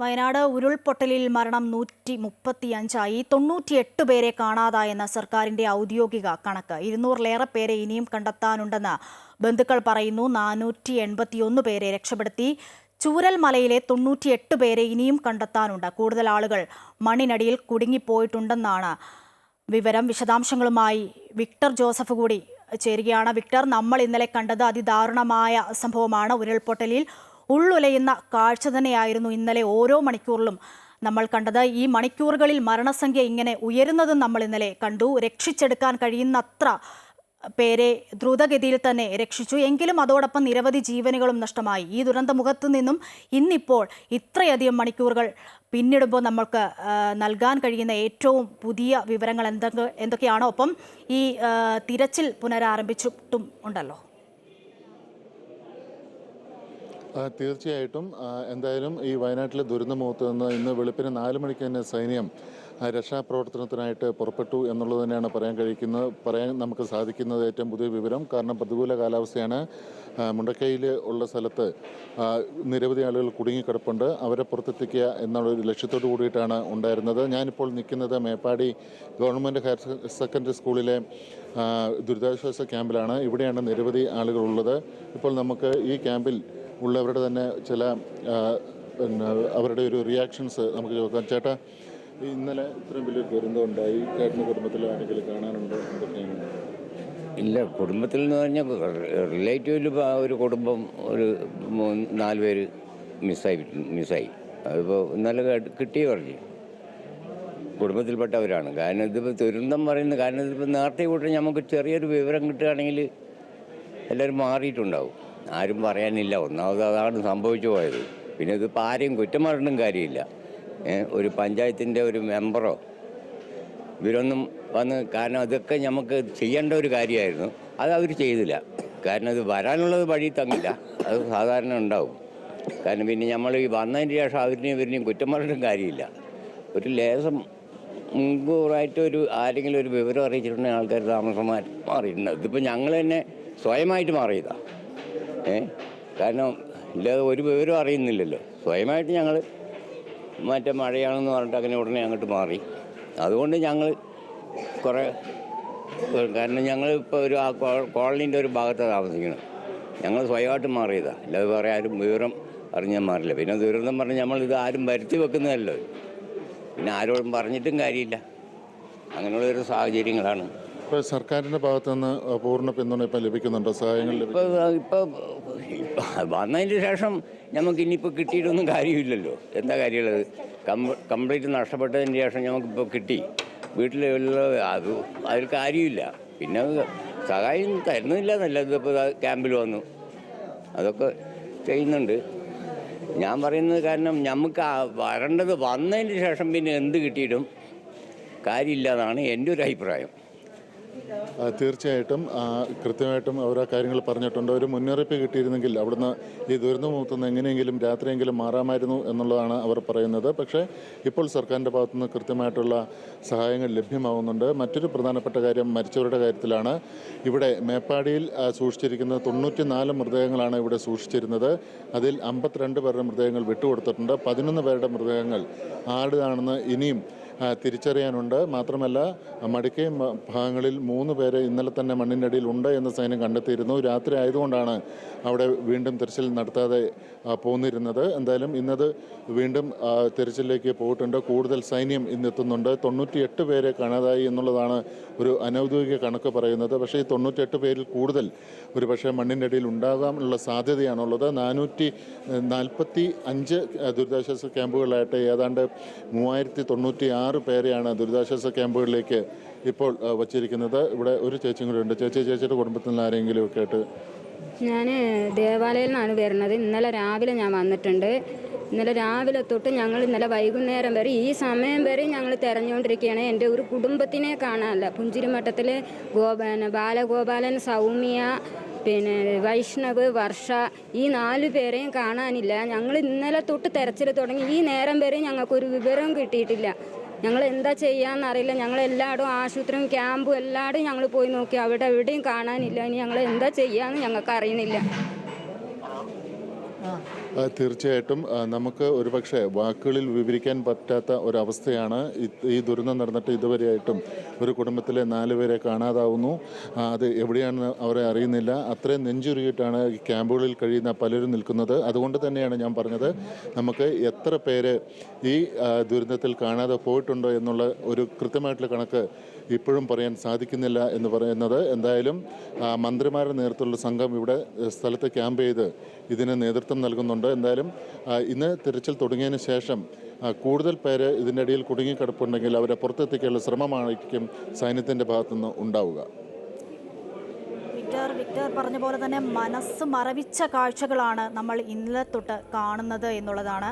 വയനാട് ഉരുൾപൊട്ടലിൽ മരണം നൂറ്റി മുപ്പത്തിയഞ്ചായി തൊണ്ണൂറ്റിയെട്ട് പേരെ കാണാതായെന്ന സർക്കാരിന്റെ ഔദ്യോഗിക കണക്ക്. ഇരുന്നൂറിലേറെ പേരെ ഇനിയും കണ്ടെത്താനുണ്ടെന്ന് ബന്ധുക്കൾ പറയുന്നു. നാനൂറ്റി എൺപത്തിയൊന്ന് പേരെ രക്ഷപ്പെടുത്തി. ചൂരൽമലയിലെ തൊണ്ണൂറ്റിയെട്ട് പേരെ ഇനിയും കണ്ടെത്താനുണ്ട്. കൂടുതൽ ആളുകൾ മണ്ണിനടിയിൽ കുടുങ്ങിപ്പോയിട്ടുണ്ടെന്നാണ് വിവരം. വിശദാംശങ്ങളുമായി വിക്ടർ ജോസഫ് കൂടി ചേരുകയാണ്. വിക്ടർ നമ്മൾ ഇന്നലെ കണ്ടത് അതിദാരുണമായ സംഭവമാണ്. ഉരുൾപൊട്ടലിൽ ഉള്ളുലയുന്ന കാഴ്ച തന്നെയായിരുന്നു ഇന്നലെ ഓരോ മണിക്കൂറിലും നമ്മൾ കണ്ടത്. ഈ മണിക്കൂറുകളിൽ മരണസംഖ്യ ഇങ്ങനെ ഉയരുന്നതും നമ്മൾ ഇന്നലെ കണ്ടു. രക്ഷിച്ചെടുക്കാൻ കഴിയുന്നത്ര പേരെ ദ്രുതഗതിയിൽ തന്നെ രക്ഷിച്ചു. എങ്കിലും അതോടൊപ്പം നിരവധി ജീവനുകളും നഷ്ടമായി. ഈ ദുരന്തമുഖത്ത് നിന്നും ഇന്നിപ്പോൾ ഇത്രയധികം മണിക്കൂറുകൾ പിന്നിടുമ്പോൾ നമ്മൾക്ക് നൽകാൻ കഴിയുന്ന ഏറ്റവും പുതിയ വിവരങ്ങൾ എന്തൊക്കെ എന്തൊക്കെയാണോ? ഒപ്പം ഈ തിരച്ചിൽ പുനരാരംഭിച്ചിട്ടും ഉണ്ടല്ലോ ആ, തീർച്ചയായിട്ടും എന്തായാലും ഈ വയനാട്ടിലെ ദുരന്തമുഖത്ത് നിന്ന് ഇന്ന് വെളുപ്പിന് നാല് മണിക്ക് തന്നെ സൈന്യം രക്ഷാപ്രവർത്തനത്തിനായിട്ട് പുറപ്പെട്ടു എന്നുള്ളത് തന്നെയാണ് പറയാൻ കഴിക്കുന്നത് പറയാൻ നമുക്ക് സാധിക്കുന്നത് ഏറ്റവും പുതിയ വിവരം. കാരണം പ്രതികൂല കാലാവസ്ഥയാണ് മുണ്ടക്കൈയിൽ ഉള്ള സ്ഥലത്ത് നിരവധി ആളുകൾ കുടുങ്ങിക്കിടപ്പുണ്ട്. അവരെ പുറത്തെത്തിക്കുക എന്നുള്ളൊരു ലക്ഷ്യത്തോടു കൂടിയിട്ടാണ് ഉണ്ടായിരുന്നത്. ഞാനിപ്പോൾ നിൽക്കുന്നത് മേപ്പാടി ഗവൺമെന്റ് ഹയർ സെക്കൻഡറി സ്കൂളിലെ ദുരിതാശ്വാസ ക്യാമ്പിലാണ്. ഇവിടെയാണ് നിരവധി ആളുകളുള്ളത് ഇപ്പോൾ നമുക്ക് ഈ ക്യാമ്പിൽ ഉള്ളവരുടെ തന്നെ ചില പിന്നെ അവരുടെ ഒരു റിയാക്ഷൻസ് നമുക്ക് ചോദിക്കാം. ചേട്ടാ ഇന്നലെ ഇത്രയും വലിയ ദുരന്തം ഉണ്ടായി. ചേട്ടന്റെ കുടുംബത്തിൽ ആരെങ്കിലും കാണാനുണ്ടോ? ഇല്ല കുടുംബത്തിൽ എന്ന് പറഞ്ഞാൽ റിലേറ്റീവിൽ ഒരു കുടുംബം ഒരു നാല് പേര് മിസ്സായി മിസ്സായി അതിപ്പോൾ ഇന്നലെ കിട്ടി പറഞ്ഞു. കുടുംബത്തിൽപ്പെട്ടവരാണ്. കാരണം ഇതിപ്പോൾ ദുരന്തം പറയുന്നത് കാരണം ഇതിപ്പോൾ നേരത്തെ കൂട്ടി നമുക്ക് ചെറിയൊരു വിവരം കിട്ടുകയാണെങ്കിൽ എല്ലാവരും മാറിയിട്ടുണ്ടാവും. ആരും പറയാനില്ല. ഒന്നാമത് അതാണ് സംഭവിച്ചു പോയത്. പിന്നെ ഇതിപ്പോൾ ആരെയും കുറ്റം പറഞ്ഞിട്ടും കാര്യമില്ല. ഒരു പഞ്ചായത്തിന്റെ ഒരു മെമ്പറോ ഇവരൊന്നും വന്ന് കാരണം അതൊക്കെ നമുക്ക് ചെയ്യേണ്ട ഒരു കാര്യമായിരുന്നു. അത് അവർ ചെയ്തില്ല. കാരണം ഇത് വരാനുള്ളത് വഴി തന്നില്ല. അത് സാധാരണ ഉണ്ടാവും. കാരണം പിന്നെ നമ്മൾ ഈ വന്നതിന് ശേഷം അവരിനെയും ഇവരിനെയും കുറ്റം പറഞ്ഞിട്ടും കാര്യമില്ല. ഒരു ലേസം മുൻകൂറായിട്ട് ഒരു ആരെങ്കിലും ഒരു വിവരം അറിയിച്ചിട്ടുണ്ടെങ്കിൽ ആൾക്കാർ താമസം മാറി മാറിയിട്ടുണ്ട്. ഇതിപ്പോൾ ഞങ്ങൾ തന്നെ സ്വയമായിട്ട് മാറിയതാണ് ഏ? കാരണം ഇല്ലാതെ ഒരു വിവരം അറിയുന്നില്ലല്ലോ. സ്വയമായിട്ട് ഞങ്ങൾ മറ്റേ മഴയാണെന്ന് പറഞ്ഞിട്ട് അങ്ങനെ ഉടനെ അങ്ങോട്ട് മാറി. അതുകൊണ്ട് ഞങ്ങൾ കുറേ കാരണം ഞങ്ങൾ ഇപ്പോൾ ഒരു ആ കോളനീന്റെ ഒരു ഭാഗത്താണ് താമസിക്കുന്നത് ഞങ്ങൾ സ്വയമായിട്ട് മാറിയതാണ് അല്ലാതെ വേറെ ആരും വിവരം അറിഞ്ഞാൽ മാറില്ല. പിന്നെ ദുരന്തം പറഞ്ഞ് നമ്മൾ ഇത് ആരും വരുത്തി വെക്കുന്നതല്ലോ? പിന്നെ ആരോടും പറഞ്ഞിട്ടും കാര്യമില്ല. അങ്ങനെയുള്ളൊരു സാഹചര്യങ്ങളാണ് ഇപ്പോൾ സർക്കാരിന്റെ ഭാഗത്തു നിന്ന് പൂർണ പിന്തുണ ഇപ്പം ലഭിക്കുന്നുണ്ടോ? സഹായങ്ങൾ ഇപ്പോൾ ഇപ്പോൾ വന്നതിന് ശേഷം നമുക്ക് ഇനിയിപ്പോൾ കിട്ടിയിട്ടൊന്നും കാര്യമില്ലല്ലോ. എന്താ കാര്യമുള്ളത്? കംപ്ലീറ്റ് നഷ്ടപ്പെട്ടതിന് ശേഷം നമുക്കിപ്പോൾ കിട്ടി. വീട്ടിലുള്ള അത് അതിൽ കാര്യമില്ല. പിന്നെ സഹായം തരുന്നില്ല എന്നല്ല ഇതിപ്പോൾ ക്യാമ്പിൽ വന്നു. അതൊക്കെ ചെയ്യുന്നുണ്ട്. ഞാൻ പറയുന്നത് കാരണം നമുക്ക് വരേണ്ടത് വന്നതിന് ശേഷം പിന്നെ എന്ത് കിട്ടിയിട്ടും കാര്യമില്ല എന്നാണ് എന്റെ ഒരു അഭിപ്രായം. തീർച്ചയായിട്ടും കൃത്യമായിട്ടും ആ കാര്യങ്ങൾ പറഞ്ഞിട്ടുണ്ട്. ഒരു മുന്നറിയിപ്പ് കിട്ടിയിരുന്നെങ്കിൽ അവിടുന്ന് ഈ ദുരന്തമുഖത്തുനിന്ന് എങ്ങനെയെങ്കിലും രാത്രിയെങ്കിലും മാറാമായിരുന്നു എന്നുള്ളതാണ് അവർ പറയുന്നത്. പക്ഷേ ഇപ്പോൾ സർക്കാരിന്റെ ഭാഗത്തുനിന്ന് കൃത്യമായിട്ടുള്ള സഹായങ്ങൾ ലഭ്യമാവുന്നുണ്ട്. മറ്റൊരു പ്രധാനപ്പെട്ട കാര്യം മരിച്ചവരുടെ കാര്യത്തിലാണ്. ഇവിടെ മേപ്പാടിയിൽ സൂക്ഷിച്ചിരിക്കുന്ന തൊണ്ണൂറ്റി നാല് മൃതദേഹങ്ങളാണ് ഇവിടെ സൂക്ഷിച്ചിരുന്നത്. അതിൽ അമ്പത്തിരണ്ട് പേരുടെ മൃതദേഹങ്ങൾ വിട്ടുകൊടുത്തിട്ടുണ്ട്. പതിനൊന്ന് പേരുടെ മൃതദേഹങ്ങൾ ആരുടേതാണെന്ന് ഇനിയും തിരിച്ചറിയാനുണ്ട്. മാത്രമല്ല മടിക്കൈ ഭാഗങ്ങളിൽ മൂന്ന് പേര് ഇന്നലെ തന്നെ മണ്ണിന്റെ അടിയിൽ ഉണ്ട് എന്ന സൈന്യം കണ്ടെത്തിയിരുന്നു. രാത്രി ആയതുകൊണ്ടാണ് അവിടെ വീണ്ടും തിരച്ചിൽ നടത്താതെ പോന്നിരുന്നത്. എന്തായാലും ഇന്നത് വീണ്ടും തിരച്ചിലേക്ക് പോയിട്ടുണ്ട്. കൂടുതൽ സൈന്യം ഇന്നെത്തുന്നുണ്ട്. തൊണ്ണൂറ്റിയെട്ട് പേരെ കാണാതായി എന്നുള്ളതാണ് ഒരു അനൗദ്യോഗിക കണക്ക് പറയുന്നത്. പക്ഷേ ഈ തൊണ്ണൂറ്റിയെട്ട് പേരിൽ കൂടുതൽ ഒരു പക്ഷേ മണ്ണിന്റെ അടിയിൽ ഉണ്ടാകാനുള്ള സാധ്യതയാണുള്ളത്. നാനൂറ്റി നാൽപ്പത്തി അഞ്ച് ദുരിതാശ്വാസ ക്യാമ്പുകളായിട്ട് ഏതാണ്ട് മൂവായിരത്തി തൊണ്ണൂറ്റി ആറ് പേരെയാണ് ദുരിതാശ്വാസ ക്യാമ്പുകളിലേക്ക് ഇപ്പോൾ വച്ചിരിക്കുന്നത്. ഇവിടെ ഒരു ചേച്ചിയും കൂടെ ഉണ്ട്. ചേച്ചി ചേച്ചിയുടെ കുടുംബത്തിൽ നിന്ന് ആരെങ്കിലും ഒക്കെ ആയിട്ട്? ഞാൻ ദേവാലയിൽ നിന്നാണ് വരുന്നത്. ഇന്നലെ രാവിലെ ഞാൻ വന്നിട്ടുണ്ട്. ഇന്നലെ രാവിലെ തൊട്ട് ഞങ്ങൾ ഇന്നലെ വൈകുന്നേരം വരെ ഈ സമയം വരെ ഞങ്ങൾ തിരഞ്ഞുകൊണ്ടിരിക്കുകയാണ്. എന്റെ ഒരു കുടുംബത്തിനെ കാണാനല്ല. പുഞ്ചിരിമട്ടത്തിൽ ഗോപാല ബാലഗോപാലൻ സൗമ്യ പിന്നെ വൈഷ്ണവ് വർഷ ഈ നാല് പേരെയും കാണാനില്ല. ഞങ്ങൾ ഇന്നലെ തൊട്ട് തെരച്ചിൽ തുടങ്ങി. ഈ നേരം വരെ ഞങ്ങൾക്കൊരു വിവരവും കിട്ടിയിട്ടില്ല. ഞങ്ങൾ എന്താ ചെയ്യാന്നറിയില്ല. ഞങ്ങൾ എല്ലായിടും ആശുപത്രിയും ക്യാമ്പും എല്ലായിടും ഞങ്ങൾ പോയി നോക്കി. അവിടെ എവിടെയും കാണാനില്ല. ഇനി ഞങ്ങൾ എന്താ ചെയ്യാന്ന് ഞങ്ങൾക്ക് ആ, തീർച്ചയായിട്ടും. നമുക്ക് ഒരുപക്ഷെ വാക്കുകളിൽ വിവരിക്കാൻ പറ്റാത്ത ഒരവസ്ഥയാണ് ഈ- ദുരന്തം നടന്നിട്ട് ഇതുവരെയായിട്ടും ഒരു കുടുംബത്തിലെ നാല് പേരെ കാണാതാവുന്നു. അത് എവിടെയാണെന്ന് അവരെ അറിയുന്നില്ല. അത്രയും നെഞ്ചുരുകിയിട്ടാണ് ഈ ക്യാമ്പുകളിൽ കഴിയുന്ന പലരും നിൽക്കുന്നത്. അതുകൊണ്ട് തന്നെയാണ് ഞാൻ പറഞ്ഞത് നമുക്ക് എത്ര പേര് ഈ ദുരന്തത്തിൽ കാണാതെ പോയിട്ടുണ്ടോ എന്നുള്ള ഒരു കൃത്യമായിട്ടുള്ള കണക്ക് ഇപ്പോഴും പറയാൻ സാധിക്കുന്നില്ല എന്ന് പറയുന്നത് എന്തായാലും മന്ത്രിമാരുടെ നേതൃത്വമുള്ള സംഘം ഇവിടെ സ്ഥലത്ത് ക്യാമ്പ് ചെയ്ത് ഇതിന് നേതൃത്വം നൽകുന്നുണ്ട്. എന്തായാലും ഇന്ന് തിരച്ചിൽ തുടങ്ങിയതിന് ശേഷം കൂടുതൽ പേര് ഇതിന്റെ ഇടയിൽ കുടുങ്ങിക്കിടപ്പുണ്ടെങ്കിൽ അവരെ പുറത്തെത്തിക്കാനുള്ള ശ്രമമായിരിക്കും സൈന്യത്തിന്റെ ഭാഗത്തുനിന്ന് ഉണ്ടാവുക. വിക്ടർ വിക്ടർ പറഞ്ഞ പോലെ തന്നെ മനസ്സ് മറവിച്ച കാഴ്ചകളാണ് നമ്മൾ ഇന്നലെ തൊട്ട് കാണുന്നത് എന്നുള്ളതാണ്.